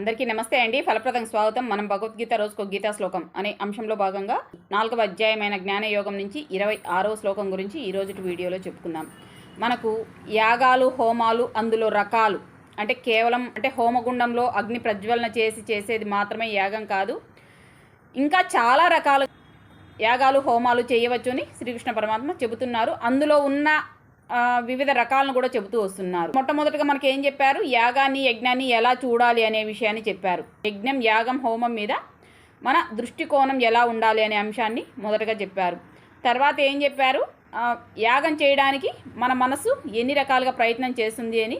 అందరికీ నమస్తే అండి. ఫలప్రదం స్వాగతం. మనం భగవద్గీత రోజుకో గీతా శ్లోకం అనే అంశంలో భాగంగా నాలుగవ అధ్యాయమైన జ్ఞానయోగం నుంచి ఇరవై ఆరవ శ్లోకం గురించి ఈ రోజు వీడియోలో చెప్పుకుందాం. మనకు యాగాలు హోమాలు అందులో రకాలు. అంటే కేవలం అంటే హోమగుండంలో అగ్ని ప్రజ్వలన చేసి చేసేది మాత్రమే యాగం కాదు. ఇంకా చాలా రకాల యాగాలు హోమాలు చేయవచ్చు అని శ్రీకృష్ణ పరమాత్మ చెబుతున్నారు. అందులో ఉన్న వివిధ రకాలను కూడా చెబుతూ వస్తున్నారు. మొట్టమొదటిగా మనకి ఏం చెప్పారు? యాగాన్ని యజ్ఞాన్ని ఎలా చూడాలి అనే విషయాన్ని చెప్పారు. యజ్ఞం యాగం హోమం మీద మన దృష్టికోణం ఎలా ఉండాలి అనే అంశాన్ని మొదటగా చెప్పారు. తర్వాత ఏం చెప్పారు? యాగం చేయడానికి మన మనసు ఎన్ని రకాలుగా ప్రయత్నం చేస్తుంది అని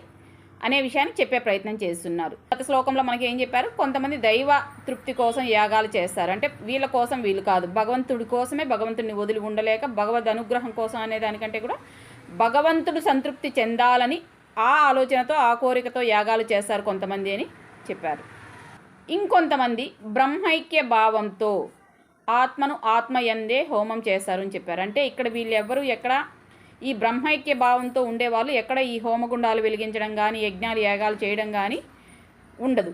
అనే విషయాన్ని చెప్పే ప్రయత్నం చేస్తున్నారు. గత శ్లోకంలో మనకి ఏం చెప్పారు? కొంతమంది దైవ తృప్తి కోసం యాగాలు చేస్తారు. అంటే వీళ్ళ కోసం వీళ్ళు కాదు. భగవంతుడి కోసమే భగవంతుడిని వదిలి ఉండలేక భగవద్ అనుగ్రహం కోసం అనే దానికంటే కూడా భగవంతుడు సంతృప్తి చెందాలని ఆ ఆలోచనతో ఆ కోరికతో యాగాలు చేస్తారు కొంతమంది అని చెప్పారు. ఇంకొంతమంది బ్రహ్మైక్య భావంతో ఆత్మను ఆత్మయందే హోమం చేస్తారు అని చెప్పారు. అంటే ఇక్కడ వీళ్ళెవ్వరూ ఎక్కడ ఈ బ్రహ్మైక్య భావంతో ఉండేవాళ్ళు ఎక్కడ ఈ హోమగుండాలు వెలిగించడం కానీ యజ్ఞాలు యాగాలు చేయడం కానీ ఉండదు.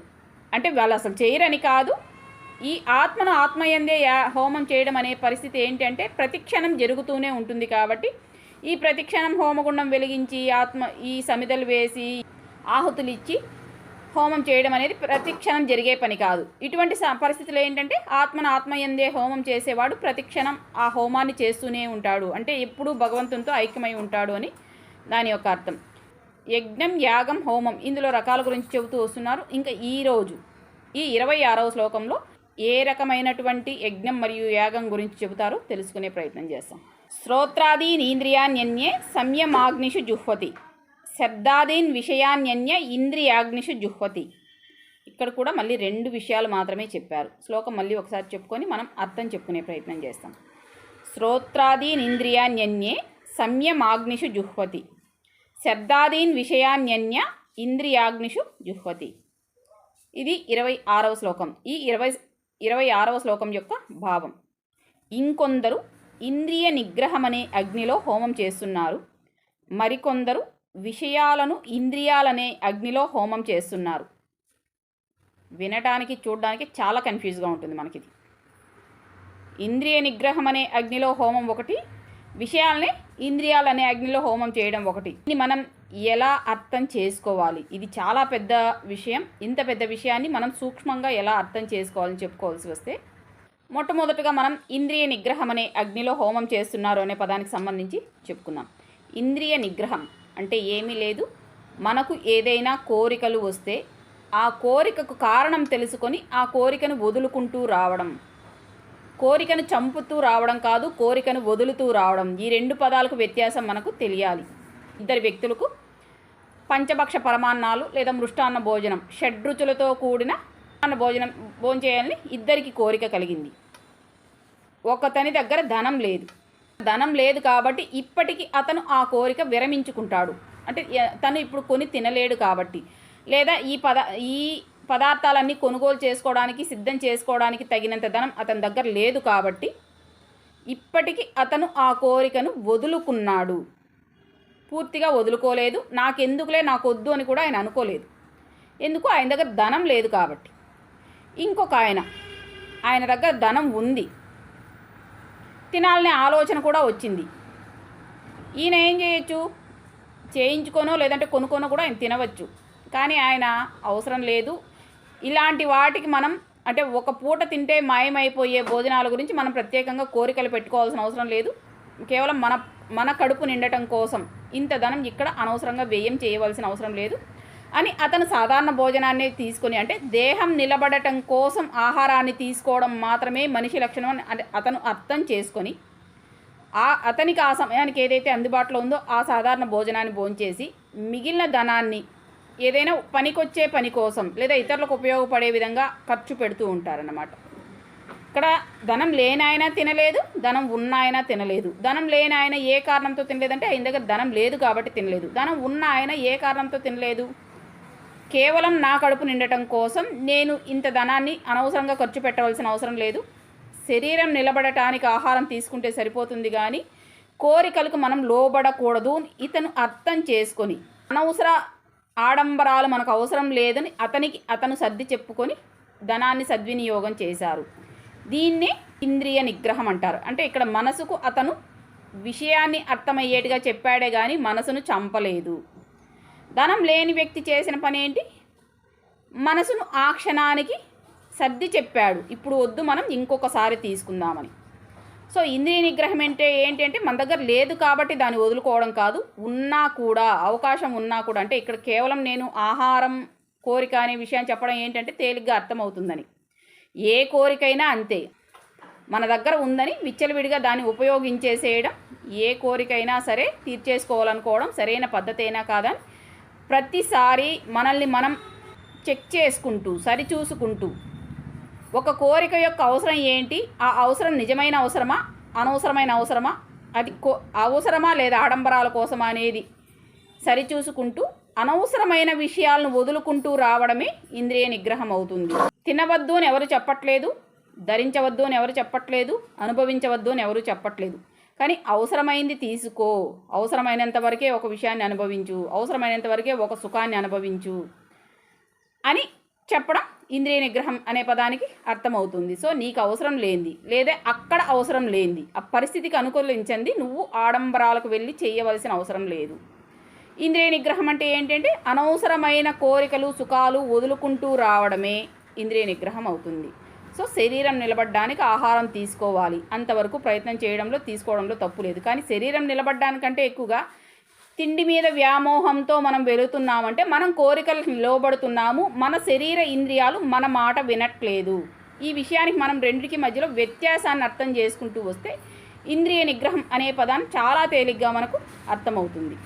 అంటే వాళ్ళు అసలు చేయరని కాదు. ఈ ఆత్మను ఆత్మయందే యా హోమం చేయడం అనే పరిస్థితి ఏంటంటే ప్రతిక్షణం జరుగుతూనే ఉంటుంది కాబట్టి ఈ ప్రతిక్షణం హోమగుండం వెలిగించి ఆత్మ ఈ సమిదలు వేసి ఆహుతులు ఇచ్చి హోమం చేయడం అనేది ప్రతిక్షణం జరిగే పని కాదు. ఇటువంటి పరిస్థితులు ఏంటంటే ఆత్మను ఆత్మయందే హోమం చేసేవాడు ప్రతిక్షణం ఆ హోమాన్ని చేస్తూనే ఉంటాడు. అంటే ఎప్పుడూ భగవంతునితో ఐక్యమై ఉంటాడు అని దాని యొక్క అర్థం. యజ్ఞం యాగం హోమం ఇందులో రకాల గురించి చెబుతూ వస్తున్నారు. ఇంకా ఈ రోజు ఈ ఇరవై ఆరవ శ్లోకంలో ఏ రకమైనటువంటి యజ్ఞం మరియు యాగం గురించి చెబుతారో తెలుసుకునే ప్రయత్నం చేస్తాం. శ్రోత్రాదీనింద్రియాణ్యన్యే సంయమాగ్నిషు జుహ్వతి. శబ్దాదీన్ విషయాన్యన్య ఇంద్రియాగ్నిషు జుహ్వతి. ఇక్కడ కూడా మళ్ళీ రెండు విషయాలు మాత్రమే చెప్పారు. శ్లోకం మళ్ళీ ఒకసారి చెప్పుకొని మనం అర్థం చెప్పుకునే ప్రయత్నం చేస్తాం. శ్రోత్రాదీన్ ఇంద్రియాన్యన్యే సంయమాగ్నిషు జుహ్వతి. శబ్దాదీన్ విషయాన్యన్య ఇంద్రియాగ్నిషు జుహ్వతి. ఇది ఇరవై ఆరవ శ్లోకం. ఈ ఇరవై ఇరవై ఆరవ శ్లోకం యొక్క భావం. ఇంకొందరు ఇంద్రియ నిగ్రహం అనే అగ్నిలో హోమం చేస్తున్నారు. మరికొందరు విషయాలను ఇంద్రియాలనే అగ్నిలో హోమం చేస్తున్నారు. వినటానికి చూడడానికి చాలా కన్ఫ్యూజ్గా ఉంటుంది మనకి ఇది ఇంద్రియ నిగ్రహం అనే అగ్నిలో హోమం ఒకటి విషయాలనే ఇంద్రియాలనే అగ్నిలో హోమం చేయడం ఒకటి. ఇది మనం ఎలా అర్థం చేసుకోవాలి? ఇది చాలా పెద్ద విషయం. ఇంత పెద్ద విషయాన్ని మనం సూక్ష్మంగా ఎలా అర్థం చేసుకోవాలని చెప్పుకోవాల్సి వస్తే మొట్టమొదటగా మనం ఇంద్రియ నిగ్రహం అనే అగ్నిలో హోమం చేస్తున్నారు అనే పదానికి సంబంధించి చెప్పుకుందాం. ఇంద్రియ నిగ్రహం అంటే ఏమీ లేదు. మనకు ఏదైనా కోరికలు వస్తే ఆ కోరికకు కారణం తెలుసుకొని ఆ కోరికను వదులుకుంటూ రావడం. కోరికను చంపుతూ రావడం కాదు కోరికను వదులుతూ రావడం. ఈ రెండు పదాలకు వ్యత్యాసం మనకు తెలియాలి. ఇద్దరు వ్యక్తులకు పంచభక్ష పరమాన్నాలు లేదా మృష్టాన్న భోజనం షడ్రుచులతో కూడిన అన్న భోజనం భోంచేయాలని ఇద్దరికి కోరిక కలిగింది. ఒకతని దగ్గర ధనం లేదు. ధనం లేదు కాబట్టి ఇప్పటికీ అతను ఆ కోరిక విరమించుకుంటాడు. అంటే తను ఇప్పుడు కొని తినలేడు కాబట్టి. లేదా ఈ పద ఈ పదార్థాలన్నీ కొనుగోలు చేసుకోవడానికి సిద్ధం చేసుకోవడానికి తగినంత ధనం అతని దగ్గర లేదు కాబట్టి ఇప్పటికీ అతను ఆ కోరికను వదులుకున్నాడు. పూర్తిగా వదులుకోలేదు. నాకెందుకులే నాకు వద్దు అని కూడా ఆయన అనుకోలేదు. ఎందుకు? ఆయన దగ్గర ధనం లేదు కాబట్టి. ఇంకొక ఆయన ఆయన దగ్గర ధనం ఉంది. తినాలనే ఆలోచన కూడా వచ్చింది. ఈయన ఏం చేయొచ్చు? చేయించుకోనో లేదంటే కొనుక్కోనో కూడా ఆయన తినవచ్చు. కానీ ఆయన అవసరం లేదు. ఇలాంటి వాటికి మనం అంటే ఒక పూట తింటే మాయమైపోయే భోజనాల గురించి మనం ప్రత్యేకంగా కోరికలు పెట్టుకోవాల్సిన అవసరం లేదు. కేవలం మన మన కడుపు నిండటం కోసం ఇంత ధనం ఇక్కడ అనవసరంగా వ్యయం చేయవలసిన అవసరం లేదు. అని అతను సాధారణ భోజనాన్ని తీసుకొని అంటే దేహం నిలబడటం కోసం ఆహారాన్ని తీసుకోవడం మాత్రమే మనిషి లక్షణం అని అతను అర్థం చేసుకొని ఆ అతనికి ఆ సమయానికి ఏదైతే అందుబాటులో ఉందో ఆ సాధారణ భోజనాన్ని భోంచేసి మిగిలిన ధనాన్ని ఏదైనా పనికొచ్చే పని కోసం లేదా ఇతరులకు ఉపయోగపడే విధంగా ఖర్చు పెడుతూ ఉంటారన్నమాట. ఇక్కడ ధనం లేనాయన తినలేదు ధనం ఉన్న ఆయన తినలేదు. ధనం లేని ఆయన ఏ కారణంతో తినలేదంటే ఆయన దగ్గర ధనం లేదు కాబట్టి తినలేదు. ధనం ఉన్న ఆయన ఏ కారణంతో తినలేదు? కేవలం నా కడుపు నిండటం కోసం నేను ఇంత ధనాన్ని అనవసరంగా ఖర్చు పెట్టవలసిన అవసరం లేదు. శరీరం నిలబడటానికి ఆహారం తీసుకుంటే సరిపోతుంది కానీ కోరికలకు మనం లోబడకూడదు. ఇతను అర్థం చేసుకొని అనవసర ఆడంబరాలు మనకు అవసరం లేదని అతనికి అతను సర్ది చెప్పుకొని ధనాన్ని సద్వినియోగం చేశారు. దీన్నే ఇంద్రియ నిగ్రహం అంటారు. అంటే ఇక్కడ మనసుకు అతను విషయాన్ని అర్థమయ్యేట్టుగా చెప్పాడే కానీ మనసును చంపలేదు. ధనం లేని వ్యక్తి చేసిన పని ఏంటి? మనసును ఆ క్షణానికి సర్ది చెప్పాడు. ఇప్పుడు వద్దు మనం ఇంకొకసారి తీసుకుందామని. సో ఇంద్రియ నిగ్రహం అంటే ఏంటంటే మన దగ్గర లేదు కాబట్టి దాన్ని వదులుకోవడం కాదు. ఉన్నా కూడా అవకాశం ఉన్నా కూడా అంటే ఇక్కడ కేవలం నేను ఆహారం కోరిక అనే విషయాన్ని చెప్పడం ఏంటంటే తేలిగ్గా అర్థమవుతుందని. ఏ కోరికైనా అంతే. మన దగ్గర ఉందని విచ్చలవిడిగా దాన్ని ఉపయోగించేసేయడం ఏ కోరికైనా సరే తీర్చేసుకోవాలనుకోవడం సరైన పద్ధతి అయినా కాదని ప్రతిసారి మనల్ని మనం చెక్ చేసుకుంటూ సరిచూసుకుంటూ ఒక కోరిక యొక్క అవసరం ఏంటి? ఆ అవసరం నిజమైన అవసరమా? అనవసరమైన అవసరమా? అది కో అవసరమా లేదా ఆడంబరాల కోసమా అనేది సరిచూసుకుంటూ అనవసరమైన విషయాలను వదులుకుంటూ రావడమే ఇంద్రియ నిగ్రహం అవుతుంది. తినవద్దు అని ఎవరు చెప్పట్లేదు ధరించవద్దు అని ఎవరు చెప్పట్లేదు అనుభవించవద్దు అని ఎవరు చెప్పట్లేదు. కానీ అవసరమైంది తీసుకో. అవసరమైనంత వరకే ఒక విషయాన్ని అనుభవించు. అవసరమైనంత వరకే ఒక సుఖాన్ని అనుభవించు అని చెప్పడం ఇంద్రియ నిగ్రహం అనే పదానికి అర్థమవుతుంది. సో నీకు అవసరం లేనిది లేదా అక్కడ అవసరం లేనిది ఆ పరిస్థితికి అనుకూలించండి నువ్వు ఆడంబరాలకు వెళ్ళి చేయవలసిన అవసరం లేదు. ఇంద్రియ నిగ్రహం అంటే ఏంటంటే అనవసరమైన కోరికలు సుఖాలు వదులుకుంటూ రావడమే ఇంద్రియ నిగ్రహం అవుతుంది. సో శరీరం నిలబడడానికి ఆహారం తీసుకోవాలి. అంతవరకు ప్రయత్నం చేయడంలో తీసుకోవడంలో తప్పు లేదు. కానీ శరీరం నిలబడడానికంటే ఎక్కువగా తిండి మీద వ్యామోహంతో మనం వెళుతున్నామంటే మనం కోరికలకు లోబడుతున్నాము మన శరీర ఇంద్రియాలు మన మాట వినట్లేదు. ఈ విషయానికి మనం రెండికి మధ్యలో వ్యత్యాసాన్ని అర్థం చేసుకుంటూ వస్తే ఇంద్రియ నిగ్రహం అనే పదాన్ని చాలా తేలిగ్గా మనకు అర్థమవుతుంది.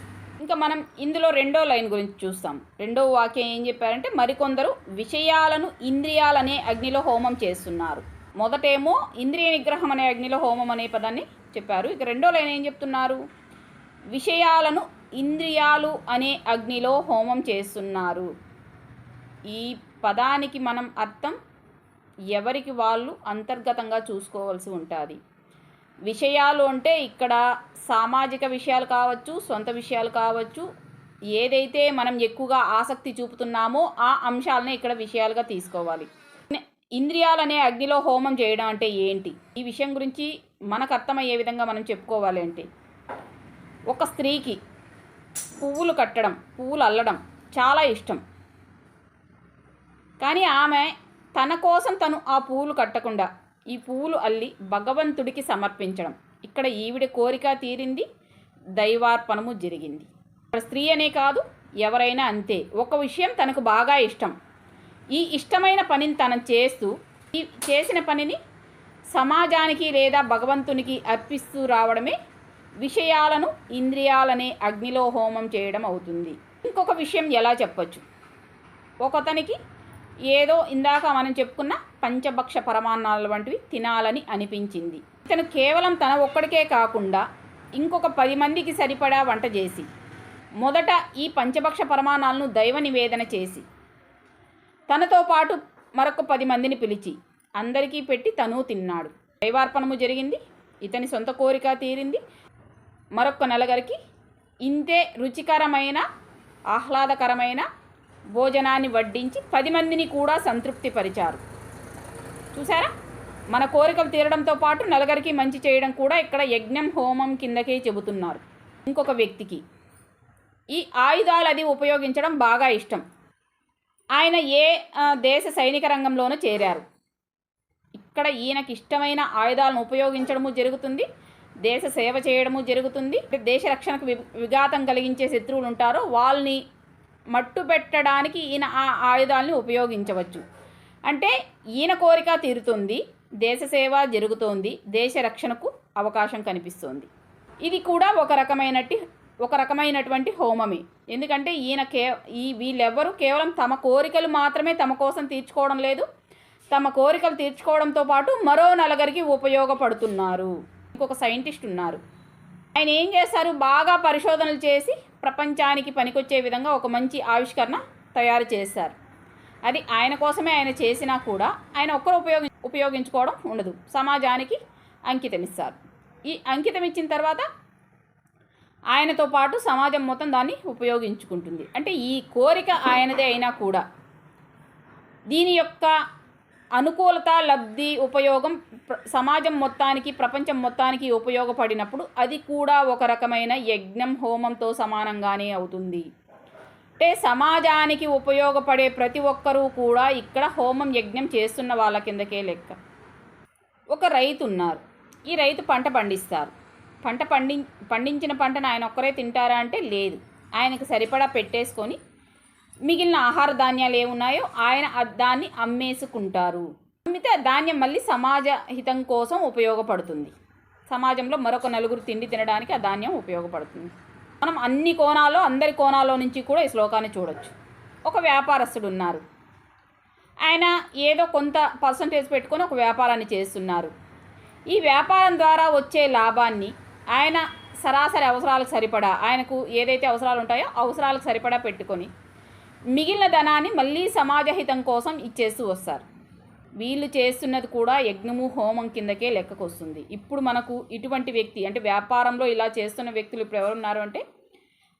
ఇంకా మనం ఇందులో రెండో లైన్ గురించి చూస్తాం. రెండో వాక్యం ఏం చెప్పారంటే మరికొందరు విషయాలను ఇంద్రియాలనే అగ్నిలో హోమం చేస్తున్నారు. మొదటేమో ఇంద్రియ నిగ్రహం అనే అగ్నిలో హోమం అనే పదాన్ని చెప్పారు. ఇక రెండో లైన్ ఏం చెప్తున్నారు? విషయాలను ఇంద్రియాలు అనే అగ్నిలో హోమం చేస్తున్నారు. ఈ పదానికి మనం అర్థం ఎవరికి వాళ్ళు అంతర్గతంగా చూసుకోవాల్సి ఉంటుంది. విషయాలు అంటే ఇక్కడ సామాజిక విషయాలు కావచ్చు సొంత విషయాలు కావచ్చు ఏదైతే మనం ఎక్కువగా ఆసక్తి చూపుతున్నామో ఆ అంశాలనే ఇక్కడ విషయాలుగా తీసుకోవాలి. ఇంద్రియాలనే అగ్నిలో హోమం చేయడం అంటే ఏంటి? ఈ విషయం గురించి మనకు అర్థమయ్యే విధంగా మనం చెప్పుకోవాలి అంటే ఒక స్త్రీకి పువ్వులు కట్టడం పువ్వులు అల్లడం చాలా ఇష్టం. కానీ ఆమె తన కోసం తను ఆ పువ్వులు కట్టకుండా ఈ పువ్వులు అల్లి భగవంతుడికి సమర్పించడం. ఇక్కడ ఈవిడ కోరిక తీరింది దైవార్పణము జరిగింది. ఇక్కడ స్త్రీ అనే కాదు ఎవరైనా అంతే. ఒక విషయం తనకు బాగా ఇష్టం. ఈ ఇష్టమైన పనిని తను చేస్తూ ఈ చేసిన పనిని సమాజానికి లేదా భగవంతునికి అర్పిస్తూ రావడమే విషయాలను ఇంద్రియాలనే అగ్నిలో హోమం చేయడం అవుతుంది. ఇంకొక విషయం ఎలా చెప్పచ్చు? ఒకతనికి ఏదో ఇందాక మనం చెప్పుకున్న పంచభక్ష పరమాన్నాల వంటివి తినాలని అనిపించింది. ఇతను కేవలం తన ఒక్కడికే కాకుండా ఇంకొక పది మందికి సరిపడా వంట చేసి మొదట ఈ పంచభక్ష పరమాణాలను దైవ నివేదన చేసి తనతో పాటు మరొక పది మందిని పిలిచి అందరికీ పెట్టి తను తిన్నాడు. దైవార్పణము జరిగింది ఇతని సొంత కోరిక తీరింది. మరొక నలుగురికి ఇంతే రుచికరమైన ఆహ్లాదకరమైన భోజనాన్ని వడ్డించి పది మందిని కూడా సంతృప్తిపరిచారు. చూసారా మన కోరికలు తీరడంతో పాటు నలుగురికి మంచి చేయడం కూడా ఇక్కడ యజ్ఞం హోమం కిందకే చెబుతున్నారు. ఇంకొక వ్యక్తికి ఈ ఆయుధాలు అది ఉపయోగించడం బాగా ఇష్టం. ఆయన ఏ దేశ సైనిక రంగంలోనూ చేరారు. ఇక్కడ ఈయనకి ఇష్టమైన ఆయుధాలను ఉపయోగించడము జరుగుతుంది దేశ సేవ చేయడము జరుగుతుంది. దేశ రక్షణకు విఘాతం కలిగించే శత్రువులు ఉంటారో. వాళ్ళని మట్టు పెట్టడానికి ఈయన ఆ ఆయుధాలని ఉపయోగించవచ్చు. అంటే ఈయన కోరిక తీరుతుంది దేశ సేవ జరుగుతోంది దేశ రక్షణకు అవకాశం కనిపిస్తోంది. ఇది కూడా ఒక రకమైనటి ఒక రకమైనటువంటి హోమమే. ఎందుకంటే ఈయన కే ఈ వీళ్ళెవ్వరూ కేవలం తమ కోరికలు మాత్రమే తమ కోసం తీర్చుకోవడం లేదు. తమ కోరికలు తీర్చుకోవడంతో పాటు మరో నలుగురికి ఉపయోగపడుతున్నారు. ఇంకొక సైంటిస్ట్ ఉన్నారు. ఆయన ఏం చేస్తారు బాగా పరిశోధనలు చేసి ప్రపంచానికి పనికొచ్చే విధంగా ఒక మంచి ఆవిష్కరణ తయారు చేశారు. అది ఆయన కోసమే ఆయన చేసినా కూడా ఆయన ఒక్కరు ఉపయోగి ఉపయోగించుకోవడం ఉండదు. సమాజానికి అంకితం ఇస్తారు ఈ అంకితం ఇచ్చిన తర్వాత ఆయనతో పాటు సమాజం మొత్తం దాన్ని ఉపయోగించుకుంటుంది. అంటే ఈ కోరిక ఆయనదే అయినా కూడా దీని యొక్క అనుకూలత లబ్ధి ఉపయోగం సమాజం మొత్తానికి ప్రపంచం మొత్తానికి ఉపయోగపడినప్పుడు అది కూడా ఒక రకమైన యజ్ఞం హోమంతో సమానంగానే అవుతుంది. అంటే సమాజానికి ఉపయోగపడే ప్రతి ఒక్కరూ కూడా ఇక్కడ హోమం యజ్ఞం చేస్తున్న వాళ్ళ కిందకే లెక్క. ఒక రైతు ఉన్నారు. ఈ రైతు పంట పండిస్తారు. పంట పండి పండించిన పంటను ఆయన ఒక్కరే తింటారా అంటే లేదు. ఆయనకు సరిపడా పెట్టేసుకొని మిగిలిన ఆహార ధాన్యాలు ఏమున్నాయో ఆయన దాన్ని అమ్మేసుకుంటారు. అమ్మితే ఆ ధాన్యం మళ్ళీ సమాజ హితం కోసం ఉపయోగపడుతుంది. సమాజంలో మరొక నలుగురు తిండి తినడానికి ఆ ధాన్యం ఉపయోగపడుతుంది. మనం అన్ని కోణాల్లో అందరి కోణాల్లో నుంచి కూడా ఈ శ్లోకాన్ని చూడొచ్చు. ఒక వ్యాపారస్తుడు ఉన్నారు. ఆయన ఏదో కొంత పర్సంటేజ్ పెట్టుకొని ఒక వ్యాపారాన్ని చేస్తున్నారు. ఈ వ్యాపారం ద్వారా వచ్చే లాభాన్ని ఆయన సరాసరి అవసరాలకు సరిపడా ఆయనకు ఏదైతే అవసరాలు ఉంటాయో అవసరాలకు సరిపడా పెట్టుకొని మిగిలిన ధనాన్ని మళ్ళీ సమాజహితం కోసం ఇచ్చేస్తూ వస్తారు. వీళ్ళు చేస్తున్నది కూడా యజ్ఞము హోమం కిందకే లెక్కకు వస్తుంది. ఇప్పుడు మనకు ఇటువంటి వ్యక్తి అంటే వ్యాపారంలో ఇలా చేస్తున్న వ్యక్తులు ఇప్పుడు ఎవరున్నారు అంటే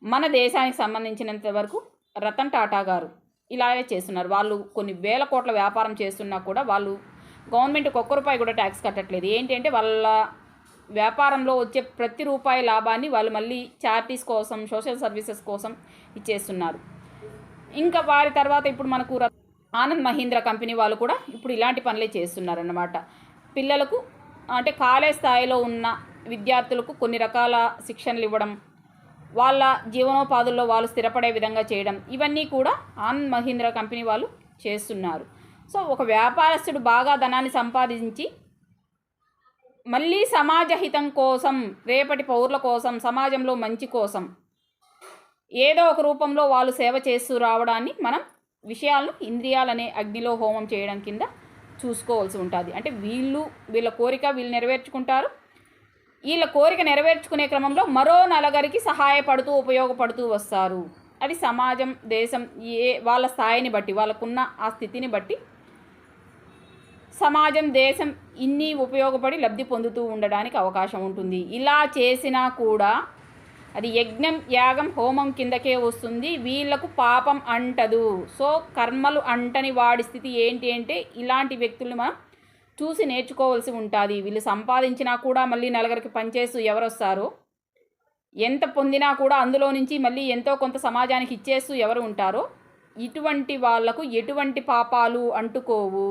మన దేశానికి సంబంధించినంత వరకు రతన్ టాటా గారు ఇలాగే చేస్తున్నారు. వాళ్ళు కొన్ని వేల కోట్ల వ్యాపారం చేస్తున్నా కూడా వాళ్ళు గవర్నమెంట్కి ఒక్క రూపాయి కూడా ట్యాక్స్ కట్టట్లేదు. ఏంటంటే వాళ్ళ వ్యాపారంలో వచ్చే ప్రతి రూపాయి లాభాన్ని వాళ్ళు మళ్ళీ చారిటీస్ కోసం సోషల్ సర్వీసెస్ కోసం ఇచ్చేస్తున్నారు. ఇంకా వారి తర్వాత ఇప్పుడు మనకు ఆనంద్ మహీంద్ర కంపెనీ వాళ్ళు కూడా ఇప్పుడు ఇలాంటి పనులే చేస్తున్నారన్నమాట. పిల్లలకు అంటే కాలేజ్ స్థాయిలో ఉన్న విద్యార్థులకు కొన్ని రకాల శిక్షణలు ఇవ్వడం వాళ్ళ జీవనోపాధుల్లో వాళ్ళు స్థిరపడే విధంగా చేయడం ఇవన్నీ కూడా ఆనంద్ మహీంద్ర కంపెనీ వాళ్ళు చేస్తున్నారు. సో ఒక వ్యాపారస్తుడు బాగా ధనాన్ని సంపాదించి మళ్ళీ సమాజ హితం కోసం రేపటి పౌరుల కోసం సమాజంలో మంచి కోసం ఏదో ఒక రూపంలో వాళ్ళు సేవ చేస్తూ రావడాన్ని మనం విషయాలను ఇంద్రియాలనే అగ్నిలో హోమం చేయడం కింద చూసుకోవాల్సి ఉంటుంది. అంటే వీళ్ళు వీళ్ళ కోరిక వీళ్ళు నెరవేర్చుకుంటారు. వీళ్ళ కోరిక నెరవేర్చుకునే క్రమంలో మరో నలగరికి సహాయపడుతూ ఉపయోగపడుతూ వస్తారు. అది సమాజం దేశం ఏ వాళ్ళ స్థాయిని బట్టి వాళ్ళకున్న ఆ స్థితిని బట్టి సమాజం దేశం ఇన్ని ఉపయోగపడి లబ్ధి పొందుతూ ఉండడానికి అవకాశం ఉంటుంది. ఇలా చేసినా కూడా అది యజ్ఞం యాగం హోమం కిందకే వస్తుంది. వీళ్ళకు పాపం అంటదు. సో కర్మలు అంటని వాడి స్థితి ఏంటి అంటే ఇలాంటి వ్యక్తుల్ని మనం చూసి నేర్చుకోవాల్సి ఉంటుంది. వీళ్ళు సంపాదించినా కూడా మళ్ళీ నలుగురికి పనిచేస్తూ ఎవరు వస్తారు ఎంత పొందినా కూడా అందులో నుంచి మళ్ళీ ఎంతో కొంత సమాజానికి ఇచ్చేస్తూ ఎవరు ఉంటారో ఇటువంటి వాళ్ళకు ఎటువంటి పాపాలు అంటుకోవు.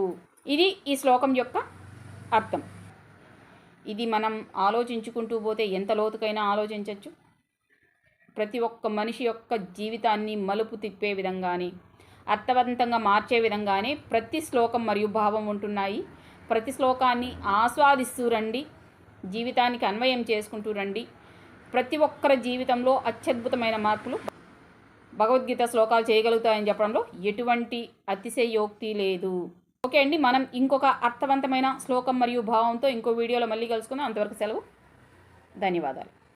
ఇది ఈ శ్లోకం యొక్క అర్థం. ఇది మనం ఆలోచించుకుంటూ పోతే ఎంత లోతుకైనా ఆలోచించవచ్చు ప్రతి ఒక్క మనిషి యొక్క జీవితాన్ని మలుపు తిప్పే విధంగానే అర్థవంతంగా మార్చే విధంగానే ప్రతి శ్లోకం మరియు భావం ఉంటున్నాయి. ప్రతి శ్లోకాన్ని ఆస్వాదిస్తూ రండి జీవితానికి అన్వయం చేసుకుంటూ రండి. ప్రతి ఒక్కరి జీవితంలో అత్యద్భుతమైన మార్పులు భగవద్గీత శ్లోకాలు చేయగలుగుతాయని చెప్పడంలో ఎటువంటి అతిశయోక్తి లేదు. ఓకే అండి మనం ఇంకొక అర్థవంతమైన శ్లోకం మరియు భావంతో ఇంకో వీడియోలో మళ్ళీ కలుసుకుందాం. అంతవరకు సెలవు. ధన్యవాదాలు.